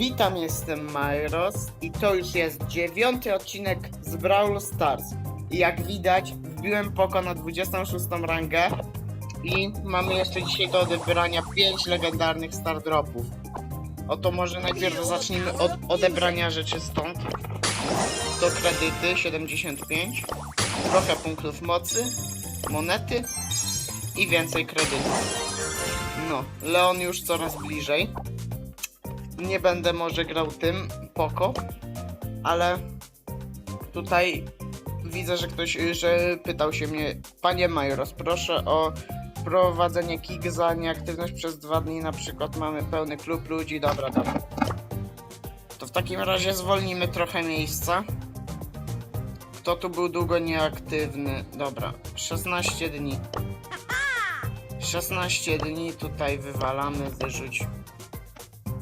Witam, jestem Myros i to już jest dziewiąty odcinek z Brawl Stars. I jak widać, wbiłem poko na 26 rangę i mamy jeszcze dzisiaj do odebrania 5 legendarnych Star Dropów. Oto może najpierw zacznijmy od odebrania rzeczy stąd. To kredyty 75, trochę punktów mocy, monety i więcej kredytów. No, Leon już coraz bliżej. Nie będę może grał tym Poko, ale tutaj widzę, że ktoś, że pytał się mnie, panie Majros, proszę o prowadzenie kick za nieaktywność przez dwa dni, na przykład mamy pełny klub ludzi, dobra, dobra. To w takim razie zwolnimy trochę miejsca. Kto tu był długo nieaktywny? Dobra, 16 dni. 16 dni tutaj wywalamy, wyrzuć.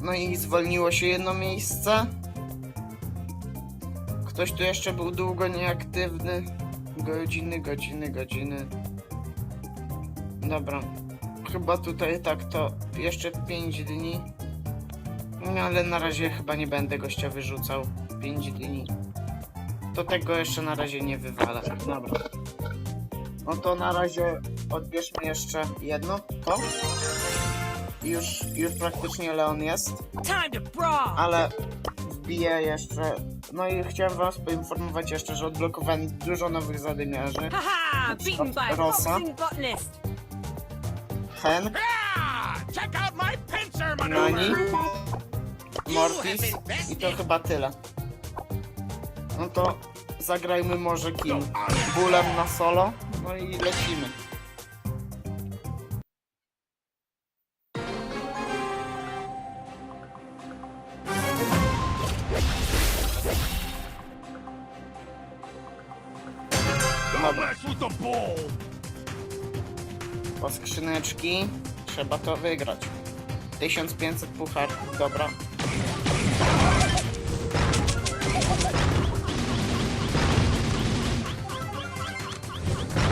No i zwolniło się jedno miejsce. Ktoś tu jeszcze był długo nieaktywny. Godziny, godziny, godziny. Dobra. Chyba tutaj tak to jeszcze 5 dni. No ale na razie chyba nie będę gościa wyrzucał. 5 dni. To tego jeszcze na razie nie wywalę. Dobra. No to na razie odbierzmy jeszcze jedno, to. Już, już praktycznie Leon jest, Time to brawl! ale wbiję jeszcze... No i chciałem was poinformować jeszcze, że odblokowałem dużo nowych zadymiarzy. Haha! Beaten by a Rosa. Hen, Ah, check out my pincer Nani! Mortis i to chyba tyle. No to zagrajmy może kim? Bólem na solo, no i lecimy. Po skrzyneczki trzeba to wygrać. 1500 puchar, dobra.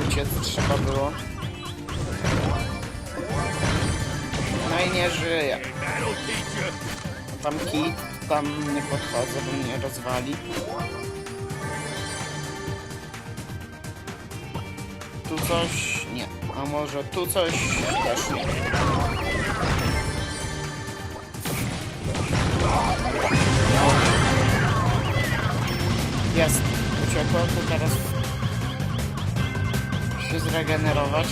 Uciec trzeba było. No i nie żyje. Tam kit, tam nie podchodzę, bo mnie rozwali. Tu coś nie. A może tu coś też nie. Jest. Uciekło, to teraz się zregenerować.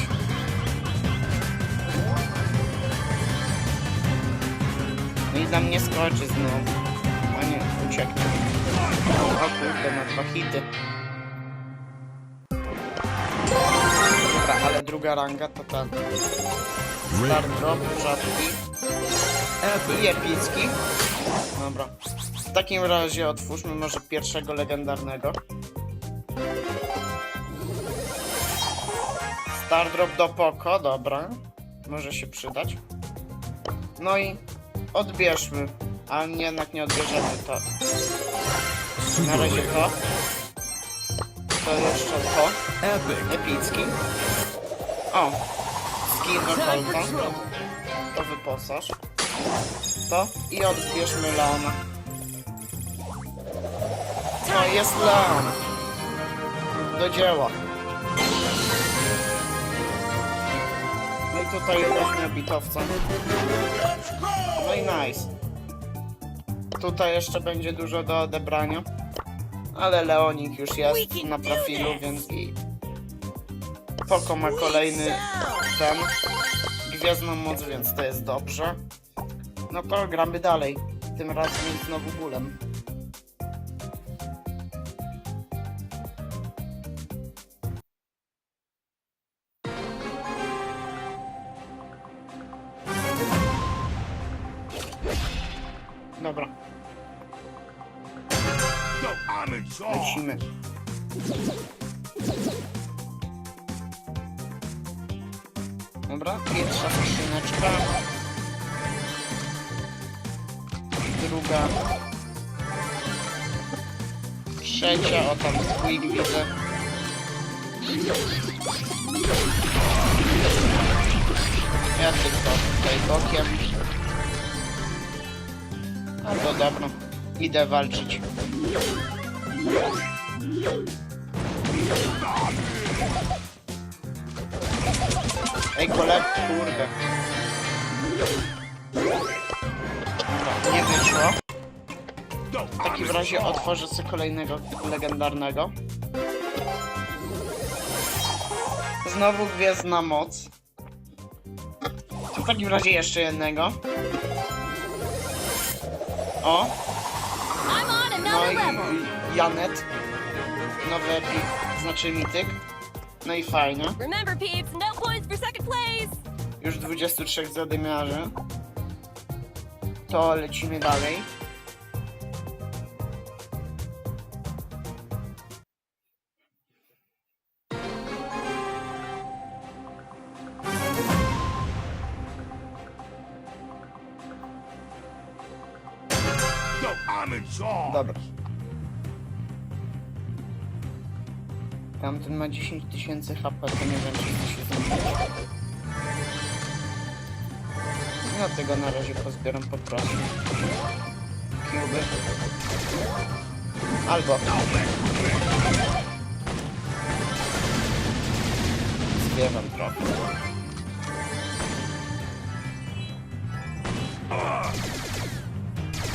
No i za mnie skoczy znowu. A nie, ucieknie. O kurde, ma dwa hity. Ale druga ranga to ten. Star drop, rzadki i epicki. Dobra. W takim razie otwórzmy może pierwszego legendarnego. Star drop do Poko, dobra. Może się przydać. No i odbierzmy. A jednak nie odbierzemy to. Na razie to. To jeszcze to. Epicki. O! Colta. To wyposaż. To i odbierzmy Leona. No jest Leon. Do dzieła. No i tutaj weźmy bitowca. No i nice. Tutaj jeszcze będzie dużo do odebrania. Ale Leonik już jest na profilu, więc i Poko ma kolejny ten gwiezdną moc, więc to jest dobrze. No to gramy dalej. Tym razem znowu bólem. Dobra, lecimy. Pierwsza skrzyneczka. Druga. Trzecia, o tam Squeak widzę. Ja tylko tutaj bokiem. No to dobra. Idę walczyć. Ej, kolek, kurde. Nie wyszło. W takim razie otworzę sobie kolejnego legendarnego. Znowu gwiezdna moc. W takim razie jeszcze jednego. O, no i Janet. Nowy epik, znaczy mityk. No i fajnie. Remember, peeps, no points for second place. Już 23 zadymiarzy. To lecimy dalej. No. Dobra. Tamten ma 10 tysięcy HP, to nie wiem, czy się. No tego na razie pozbieram po prostu. Albo... Zbieram trochę.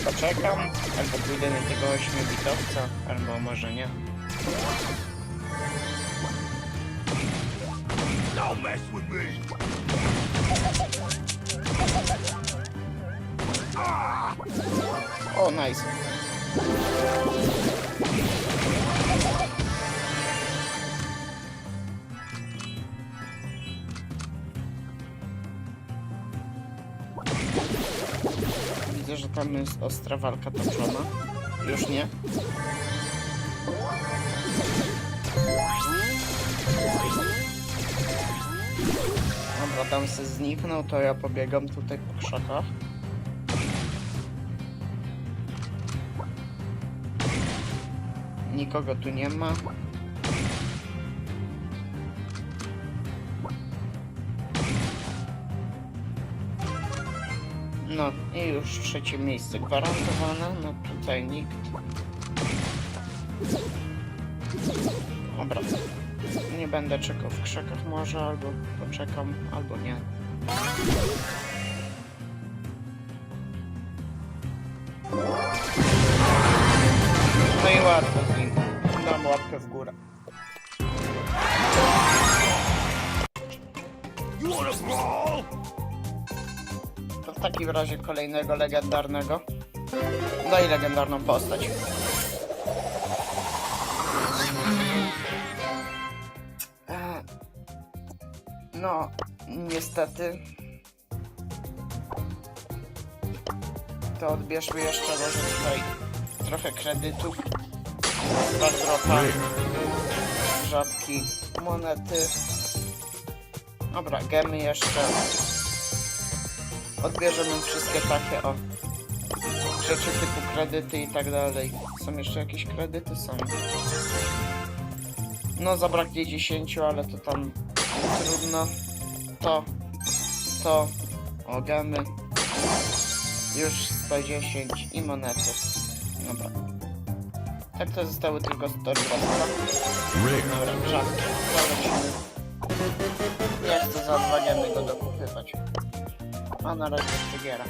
Poczekam, albo pójdę na tego ośmiobitowca, albo może nie. Don't mess with me. Nice. Widzę, że tam jest ostra walka toczona. Już nie. Dobra, tam se zniknął, to ja pobiegam tutaj po krzakach. Nikogo tu nie ma. No i już trzecie miejsce gwarantowane. No tutaj nikt. Dobra. Nie będę czekał w krzakach może, albo poczekam, albo nie. No i łatwo z nim. Dam łapkę w górę. To w takim razie kolejnego legendarnego. Daj legendarną postać. No, niestety. To odbierzmy jeszcze może tutaj trochę kredytów. Bardropa. Rzadki. Monety. Dobra, gemy jeszcze. Odbierzemy wszystkie takie o rzeczy typu kredyty i tak dalej. Są jeszcze jakieś kredyty? Są. No zabraknie 10, ale to tam trudno. To, to, o gemy. Już 110 i monety. Dobra. Tak to zostały tylko 100 Dobra, rzadkie. Zalecimy. Nie chcę za dwa gemy go dokupywać. A na razie przybiera.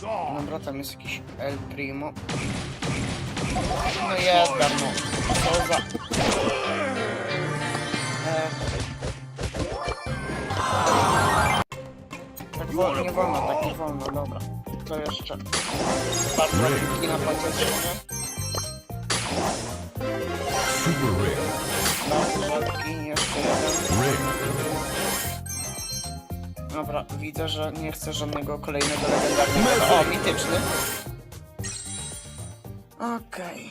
Dobra, tam jest jakiś El Primo. No jest darmo. Co za... Tak wolno, nie wolno, tak nie wolno, dobra. To jeszcze... Bardzo na pocieszenie. Super Dobra, widzę, że nie chcę żadnego kolejnego legendarnego. O, mityczny. Okej.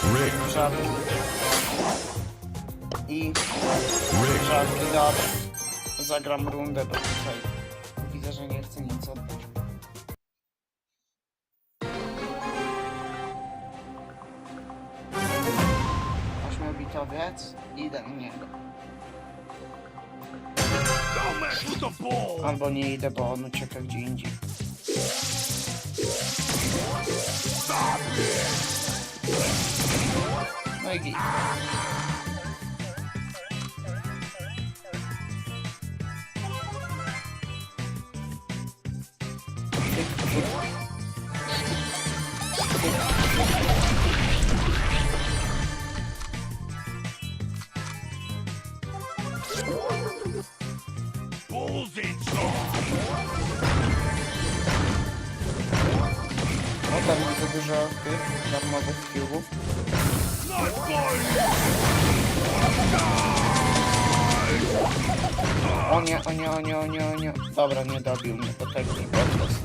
Okay. Żadny. I... Żadny, dobra. Zagram rundę do tutaj. Widzę, że nie chcę nic oddać. Ośmiobitowiec i do niego. Albo nie idę, bo on ucieka gdzie indziej. No i git. O nie, o nie, o nie, o nie, o nie. Dobra, nie dobił mnie, to tak nie podczas.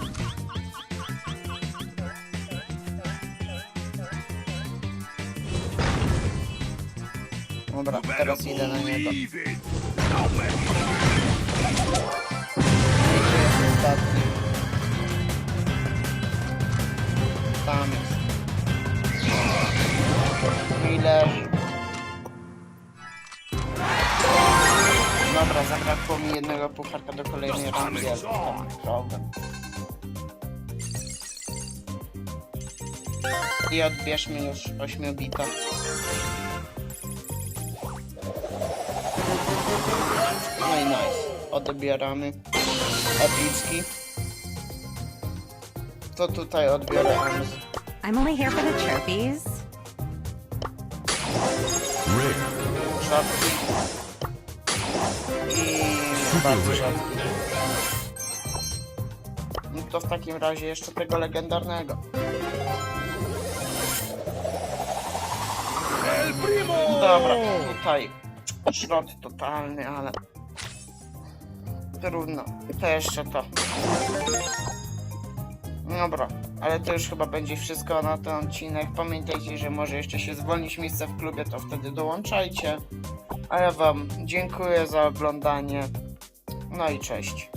Dobra, teraz idę na niego. believe it. Zabrakło mi jednego pucharka do kolejnej rangi, ale to tam problem. I odbierzmy już ośmiobita. No i nice. Odbieramy. Epicki. To tutaj odbiorę Amz. I'm only here for the trophies. Rare. Bardzo rzadki. No to w takim razie jeszcze tego legendarnego. El primo. Dobra, tutaj szrot totalny, ale trudno. To jeszcze to. Dobra, ale to już chyba będzie wszystko na ten odcinek. Pamiętajcie, że może jeszcze się zwolnić miejsce w klubie, to wtedy dołączajcie. A ja wam dziękuję za oglądanie. No i cześć.